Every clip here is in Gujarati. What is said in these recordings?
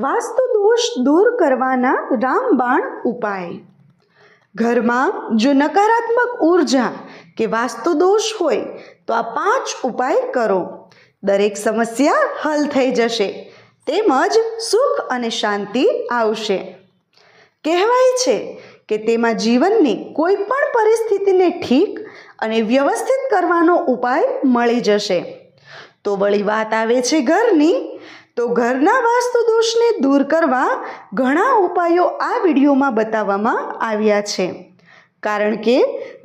વાસ્તુ દોષ દૂર કરવાના રામબાણ ઉપાય. ઘરમાં જો નકારાત્મક ઊર્જા કે વાસ્તુ દોષ હોય, તો આ પાંચ ઉપાય કરો. દરેક સમસ્યા હલ થઈ જશે. તેમજ સુખ અને શાંતિ આવશે. કહેવાય છે કે તેમાં જીવનની કોઈ પણ પરિસ્થિતિને ઠીક અને વ્યવસ્થિત કરવાનો ઉપાય મળી જશે. તો વળી વાત આવે છે ઘરની તો ઘરના વાસ્તુ દોષને દૂર કરવા ઘણા ઉપાયો આ વિડીયોમાં બતાવવામાં આવ્યા છે. કારણ કે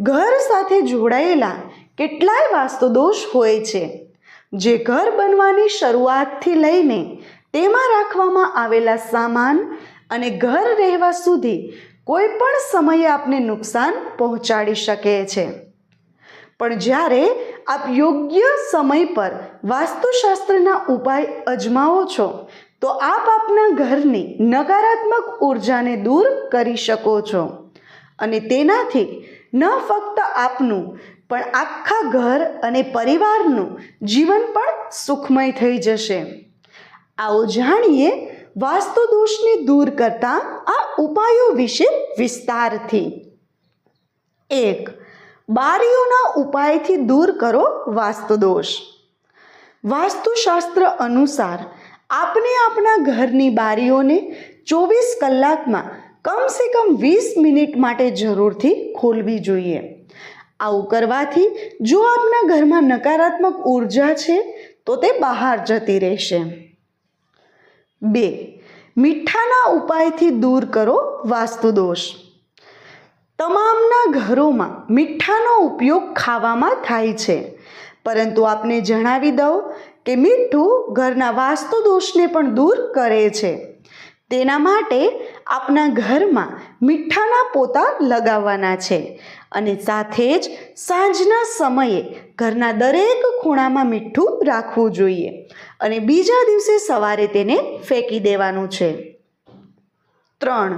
ઘર સાથે જોડાયેલા કેટલાય વાસ્તુ દોષ હોય છે. જે ઘર બનવાની શરૂઆતથી લઈને તેમાં રાખવામાં આવેલા સામાન અને ઘર રહેવા સુધી કોઈ પણ સમયે આપને નુકસાન પહોંચાડી શકે છે. પણ જ્યારે આપ યોગ્ય સમય પર વાસ્તુશાસ્ત્રના ઉપાય અજમાવો છો, તો આપ આપના ઘરની નકારાત્મક ઉર્જાને દૂર કરી શકો છો. અને તેનાથી ન ફક્ત આપનું, પણ આખા ઘર અને પરિવારનું જીવન પણ સુખમય થઈ જશે. આવો જાણીએ વાસ્તુ દોષને દૂર કરતા આ ઉપાયો વિશે વિસ્તારથી. એક બારીઓના ઉપાયથી દૂર કરો વાસ્તુ દોષ વાસ્તુશાસ્ત્ર અનુસાર, આપને આપણા ઘરની બારીઓને ચોવીસ કલાકમાં કમસે કમ વીસ મિનિટ માટે જરૂરથી ખોલવી જોઈએ. આવું કરવાથી જો આપના ઘરમાં નકારાત્મક ઊર્જા છે, તો તે બહાર જતી રહેશે. બે, મીઠાના ઉપાયથી દૂર કરો વાસ્તુ દોષ તમામના ઘરોમાં મીઠાનો ઉપયોગ ખાવામાં થાય છે. પરંતુ આપને જણાવી દઉં કે મીઠું ઘરના વાસ્તુ દોષને પણ દૂર કરે છે. તેના માટે આપના ઘરમાં મીઠાના પોતા લગાવવાના છે અને સાથે જ સાંજના સમયે ઘરના દરેક ખૂણામાં મીઠું રાખવું જોઈએ અને બીજા દિવસે સવારે તેને ફેંકી દેવાનું છે. ત્રણ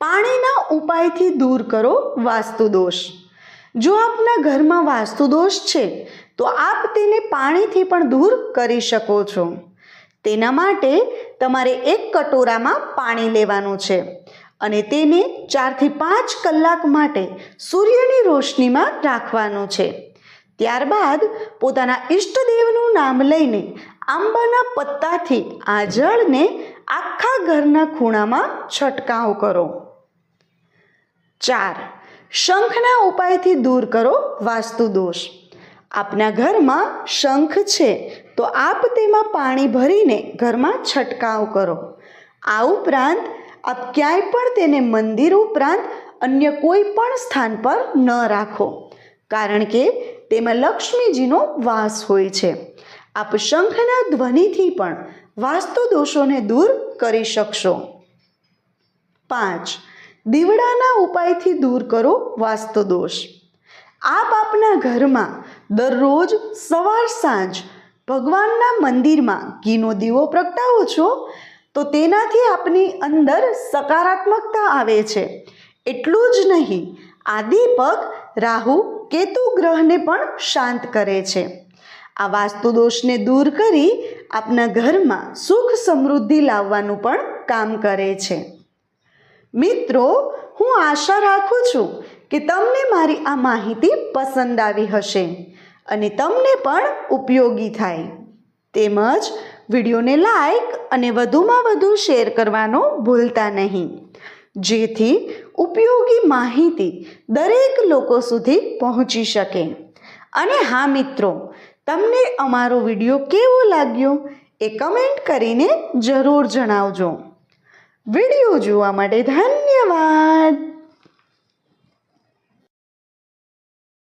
પાણીના ઉપાયથી દૂર કરો વાસ્તુ દોષ જો આપના ઘરમાં વાસ્તુ દોષ છે, તો આપ તેને પાણીથી પણ દૂર કરી શકો છો. તેના માટે તમારે એક કટોરામાં પાણી લેવાનું છે અને તેને ચારથી પાંચ કલાક માટે સૂર્યની રોશનીમાં રાખવાનું છે. ત્યારબાદ પોતાના ઈષ્ટદેવનું નામ લઈને આંબાના પત્તાથી આ જળને આખા ઘરના ખૂણામાં છંટકાવ કરો. ચાર, શંખના ઉપાયથી દૂર કરો વાસ્તુ દોષ આપના ઘરમાં શંખ છે, તો આપ તેમાં પાણી ભરીને ઘરમાં છંટકાવ કરો. આ ઉપરાંત, આપ ક્યાંય પણ તેને મંદિર ઉપરાંત અન્ય કોઈ પણ સ્થાન પર ન રાખો, કારણ કે તેમાં લક્ષ્મીજીનો વાસ હોય છે. આપ શંખના ધ્વનિથી પણ વાસ્તુ દોષોને દૂર કરી શકશો. પાંચ. દીવડાના ઉપાયથી દૂર કરો વાસ્તુ દોષ આપ આપના ઘરમાં દરરોજ સવાર સાંજ ભગવાનના મંદિરમાં ઘીનો દીવો પ્રગટાવો છો, તો તેનાથી આપની અંદર સકારાત્મકતા આવે છે. એટલું જ નહીં આ દીપક રાહુ કેતુ ગ્રહને પણ શાંત કરે છે. આ વાસ્તુ દોષને દૂર કરી આપના ઘરમાં સુખ સમૃદ્ધિ લાવવાનું પણ કામ કરે છે. મિત્રો, હું આશા રાખું છું કે તમને મારી આ માહિતી પસંદ આવી હશે અને તમને પણ ઉપયોગી થાય. તેમજ વિડીયોને લાઈક અને વધુમાં વધુ શેર કરવાનો ભૂલતા નહીં. જેથી ઉપયોગી માહિતી દરેક લોકો સુધી પહોંચી શકે. અને હા મિત્રો તમને અમારો વીડિયો કેવો લાગ્યો એ કમેન્ટ કરીને જરૂર જણાવજો. વીડિયો જોવા માટે ધન્યવાદ.